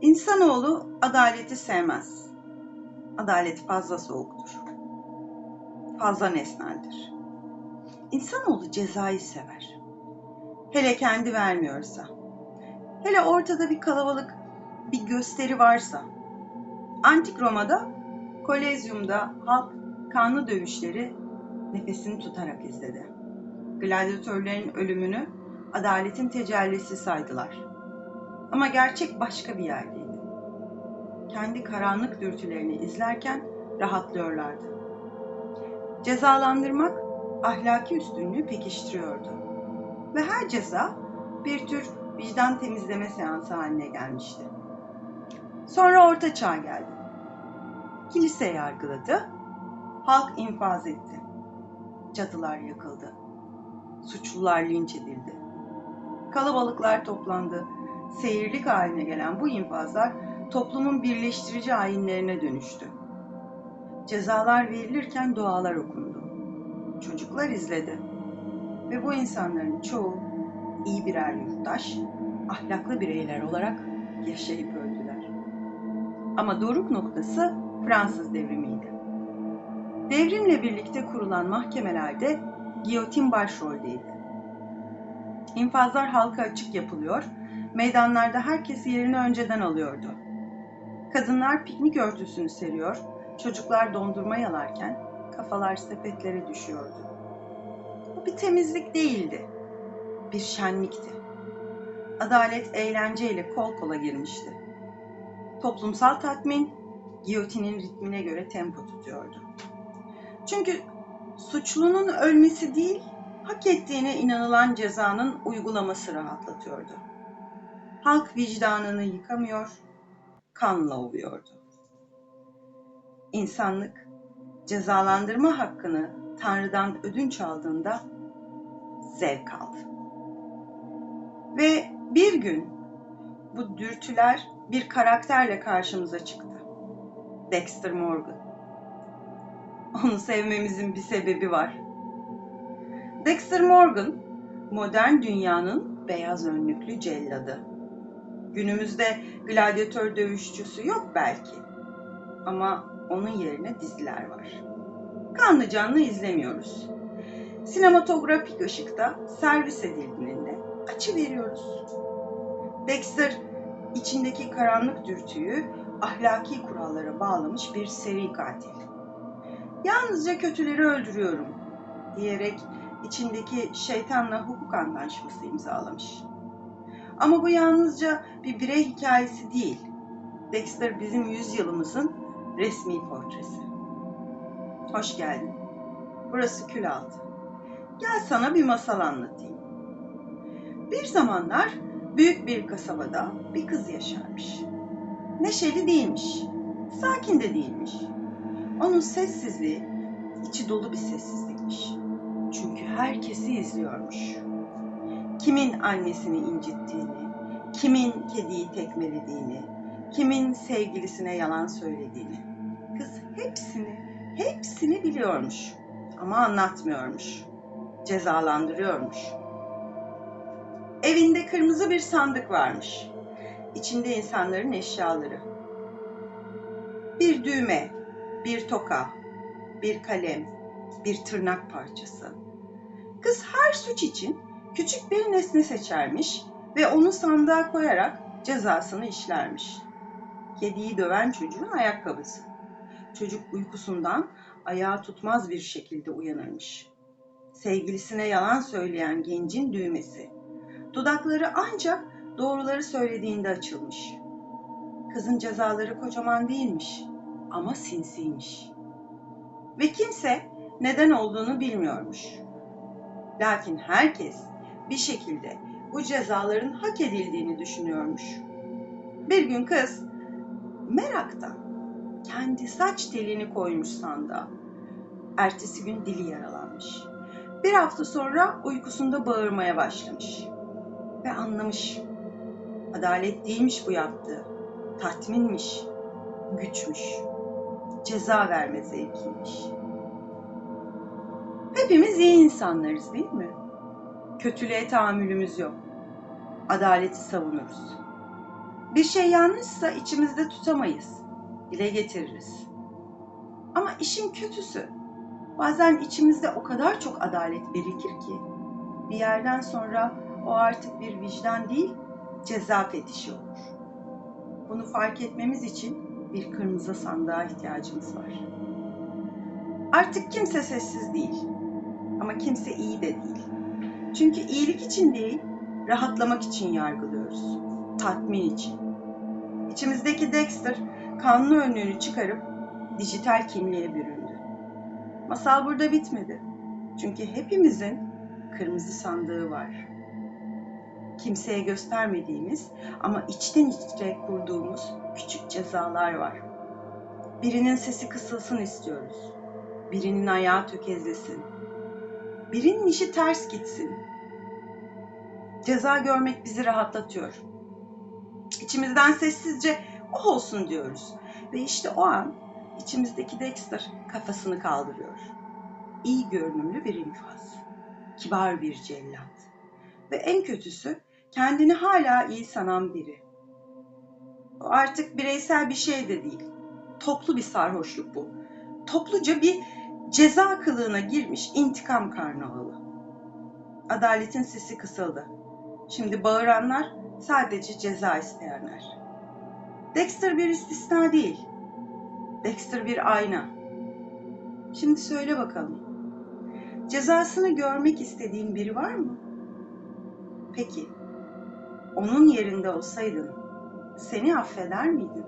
İnsanoğlu adaleti sevmez. Adalet fazla soğuktur. Fazla nesneldir. İnsanoğlu cezayı sever. Hele kendi vermiyorsa. Hele ortada bir kalabalık, bir gösteri varsa. Antik Roma'da, Kolezyum'da halk kanlı dövüşleri nefesini tutarak izledi. Gladyatörlerin ölümünü adaletin tecellisi saydılar. Ama gerçek başka bir yerdeydi. Kendi karanlık dürtülerini izlerken rahatlıyorlardı. Cezalandırmak ahlaki üstünlüğü pekiştiriyordu. Ve her ceza bir tür vicdan temizleme seansı haline gelmişti. Sonra Orta Çağ geldi. Kilise yargıladı, halk infaz etti. Cadılar yakıldı. Suçlular linç edildi. Kalabalıklar toplandı. Seyirlik haline gelen bu infazlar toplumun birleştirici ayinlerine dönüştü. Cezalar verilirken dualar okundu. Çocuklar izledi. Ve bu insanların çoğu iyi birer yurttaş, ahlaklı bireyler olarak yaşayıp öldüler. Ama doruk noktası Fransız devrimiydi. Devrimle birlikte kurulan mahkemelerde giyotin başroldeydi. İnfazlar halka açık yapılıyor, meydanlarda herkes yerini önceden alıyordu. Kadınlar piknik örtüsünü seriyor, çocuklar dondurma yalarken kafalar sepetlere düşüyordu. Bu bir temizlik değildi, bir şenlikti. Adalet eğlenceyle kol kola girmişti. Toplumsal tatmin giyotinin ritmine göre tempo tutuyordu. Çünkü suçlunun ölmesi değil, hak ettiğine inanılan cezanın uygulaması rahatlatıyordu. Halk vicdanını yıkamıyor, kanla ovuyordu. İnsanlık cezalandırma hakkını Tanrı'dan ödünç aldığında zevk aldı. Ve bir gün bu dürtüler bir karakterle karşımıza çıktı. Dexter Morgan. Onu sevmemizin bir sebebi var. Dexter Morgan, modern dünyanın beyaz önlüklü celladı. Günümüzde gladyatör dövüşçüsü yok belki. Ama onun yerine diziler var. Kanlı canlı izlemiyoruz. Sinematografik ışıkta servis edildiğinde açı veriyoruz. Dexter içindeki karanlık dürtüyü ahlaki kurallara bağlamış bir seri katil. Yalnızca kötüleri öldürüyorum diyerek içindeki şeytanla hukuk anlaşması imzalamış. Ama bu yalnızca bir birey hikayesi değil. Dexter bizim yüzyılımızın resmi portresi. Hoş geldin. Burası Külaltı. Gel sana bir masal anlatayım. Bir zamanlar büyük bir kasabada bir kız yaşarmış. Neşeli değilmiş, sakin de değilmiş. Onun sessizliği içi dolu bir sessizlikmiş. Çünkü herkesi izliyormuş. Kimin annesini incittiğini, kimin kediyi tekmelediğini, kimin sevgilisine yalan söylediğini. Kız hepsini, hepsini biliyormuş ama anlatmıyormuş. Cezalandırıyormuş. Evinde kırmızı bir sandık varmış. İçinde insanların eşyaları. Bir düğme, bir toka, bir kalem, bir tırnak parçası. Kız her suç için küçük bir nesne seçermiş ve onu sandığa koyarak cezasını işlermiş. Kediyi döven çocuğun ayakkabısı. Çocuk uykusundan ayağı tutmaz bir şekilde uyanırmış. Sevgilisine yalan söyleyen gencin düğmesi. Dudakları ancak doğruları söylediğinde açılmış. Kızın cezaları kocaman değilmiş ama sinsiymiş. Ve kimse neden olduğunu bilmiyormuş. Lakin herkes bir şekilde bu cezaların hak edildiğini düşünüyormuş. Bir gün kız meraktan kendi saç telini koymuş sandığa. Ertesi gün dili yaralanmış. Bir hafta sonra uykusunda bağırmaya başlamış. Ve anlamış. Adalet değilmiş bu yaptığı. Tatminmiş. Güçmüş. Ceza verme zevkiymiş. Hepimiz iyi insanlarız değil mi? Kötülüğe tahammülümüz yok. Adaleti savunuruz. Bir şey yanlışsa içimizde tutamayız. Dile getiririz. Ama işin kötüsü bazen içimizde o kadar çok adalet birikir ki bir yerden sonra o artık bir vicdan değil, ceza fetişi olur. Bunu fark etmemiz için bir kırmızı sandığa ihtiyacımız var. Artık kimse sessiz değil. Ama kimse iyi de değil. Çünkü iyilik için değil, rahatlamak için yargılıyoruz. Tatmin için. İçimizdeki Dexter kanlı önlüğünü çıkarıp dijital kimliğe büründü. Masal burada bitmedi. Çünkü hepimizin kırmızı sandığı var. Kimseye göstermediğimiz ama içten içe kurduğumuz küçük cezalar var. Birinin sesi kısılsın istiyoruz. Birinin ayağı tökezlesin. Birinin işi ters gitsin. Ceza görmek bizi rahatlatıyor. İçimizden sessizce o olsun diyoruz. Ve işte o an içimizdeki Dexter kafasını kaldırıyor. İyi görünümlü bir infaz. Kibar bir cellat. Ve en kötüsü kendini hala iyi sanan biri. O artık bireysel bir şey de değil. Toplu bir sarhoşluk bu. Topluca bir ceza kılığına girmiş intikam karnavalı. Adaletin sesi kısıldı. Şimdi bağıranlar sadece ceza isteyenler. Dexter bir istisna değil. Dexter bir ayna. Şimdi söyle bakalım. Cezasını görmek istediğin biri var mı? Peki, onun yerinde olsaydın seni affeder miydin?